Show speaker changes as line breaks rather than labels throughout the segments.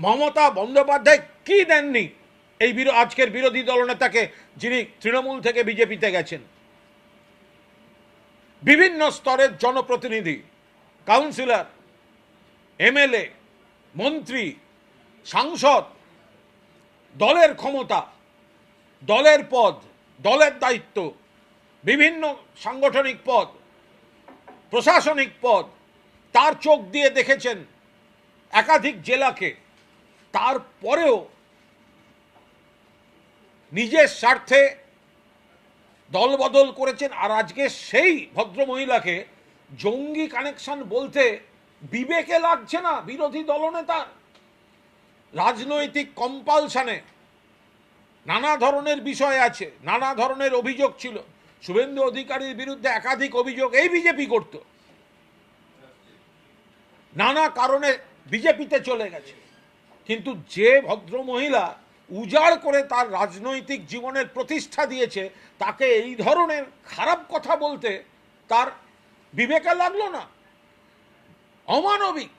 মমতা বন্দ্যোপাধ্যায় কি দেননি? এই আজকের বিরোধী দলনেতাকে যিনি তৃণমূল থেকে বিজেপিতে গেছেন। বিভিন্ন স্তরের জনপ্রতিনিধি, কাউন্সিলর, এমএলএ, মন্ত্রী, সাংসদ, দলের ক্ষমতা, দলের পদ, দলের দায়িত্ব, বিভিন্ন সাংগঠনিক পদ, প্রশাসনিক পদ, তার চোখ দিয়ে দেখেছেন একাধিক জেলাকে তারপরেও নিজের স্বার্থে দলবদল করেছেন, আর আজকে সেই ভদ্রমহিলাকে জঙ্গি কানেকশন বলতে বিবেকে লাগছে না, বিরোধী দলনেতার রাজনৈতিক কম্পালশনে নানা ধরনের বিষয় আছে, নানা ধরনের অভিযোগ ছিল। শুভেন্দু অধিকারীর বিরুদ্ধে একাধিক অভিযোগ এই বিজেপি করত। নানা কারণে বিজেপিতে চলে গেছে। কিন্তু যে ভদ্র মহিলা উজাড় করে তার রাজনৈতিক জীবনের প্রতিষ্ঠা দিয়েছে, তাকে এই ধরনের খারাপ কথা বলতে তার বিবেকে লাগল না। অমানবিক।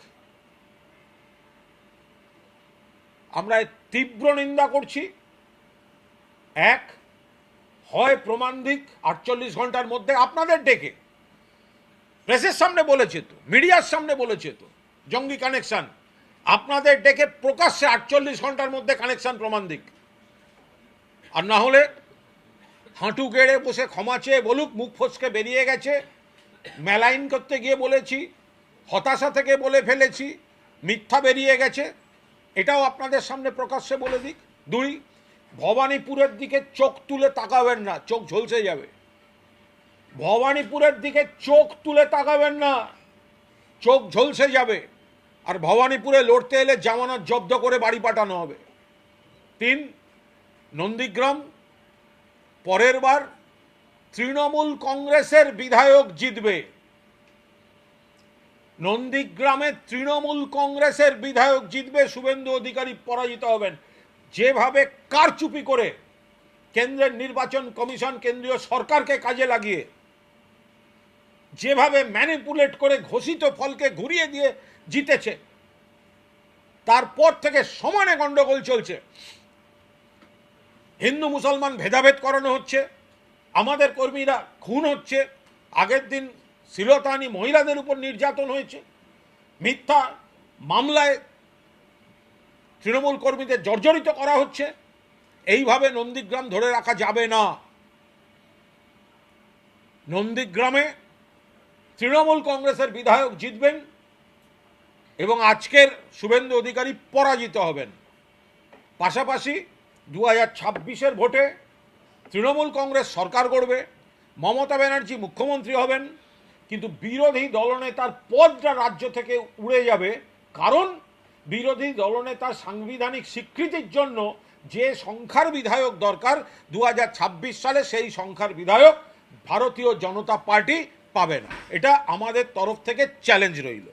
আমরা তীব্র নিন্দা করছি। এক, হয় প্রমাণ দিক আটচল্লিশ ঘণ্টার মধ্যে আপনাদের ডেকে। প্রেসের সামনে বলেছে তো, মিডিয়ার সামনে বলেছে তো, জঙ্গি কানেকশন। আপনাদের ডেকে প্রকাশ্যে আটচল্লিশ ঘণ্টার মধ্যে কানেকশন প্রমাণ দিক। আর না হলে হাঁটু গেড়ে বসে ক্ষমা চেয়ে বলুক, মুখ ফসকে বেরিয়ে গেছে। মেলাইন করতে গিয়ে বলেছি, হতাশা থেকে বলে ফেলেছি, মিথ্যা বেরিয়ে গেছে। এটাও আপনাদের সামনে প্রকাশ্যে বলে দিক। দুই, ভবানীপুরের দিকে চোখ তুলে তাকাবেন না, চোখ ঝলসে যাবে। ভবানীপুরের দিকে চোখ তুলে তাকাবেন না, চোখ ঝলসে যাবে। আর ভবানীপুরে লড়তে এলে জামানত জব্দ করে বাড়ি পাঠানো হবে। তিন, নন্দীগ্রাম, পরের বার তৃণমূল কংগ্রেসের বিধায়ক জিতবে। নন্দীগ্রামে তৃণমূল কংগ্রেসের বিধায়ক জিতবে, শুভেন্দু অধিকারী পরাজিত হবেন। যেভাবে কারচুপি করে কেন্দ্রের নির্বাচন কমিশন কেন্দ্রীয় সরকারকে কাজে লাগিয়ে যেভাবে ম্যানিপুলেট করে ঘোষিত ফলকে ঘুরিয়ে দিয়ে জিতেছে, তারপর থেকে সমানে গন্ডগোল চলছে। হিন্দু মুসলমান ভেদাভেদ করানো হচ্ছে, আমাদের কর্মীরা খুন হচ্ছে, আগের দিন শিলতানি মহিলাদের উপর নির্যাতন হয়েছে, মিথ্যা মামলায় তৃণমূল কর্মীদের জর্জরিত করা হচ্ছে, এইভাবে নন্দীগ্রাম ধরে রাখা যাবে না। নন্দীগ্রামে তৃণমূল কংগ্রেসের বিধায়ক জিতবেন এবং আজকের শুভেন্দু অধিকারী পরাজিত হবেন। পাশাপাশি দু হাজার ছাব্বিশের ভোটে তৃণমূল কংগ্রেস সরকার গড়বে, মমতা ব্যানার্জি মুখ্যমন্ত্রী হবেন, কিন্তু বিরোধী দলনেতার পদটা রাজ্য থেকে উড়ে যাবে কারণ বিরোধী দলনেতার সাংবিধানিক স্বীকৃতির জন্য যে সংখ্যার বিধায়ক দরকার দু হাজার ছাব্বিশ সালে সেই সংখ্যার বিধায়ক ভারতীয় জনতা পার্টি পাবে না। এটা আমাদের তরফ থেকে চ্যালেঞ্জ রইল।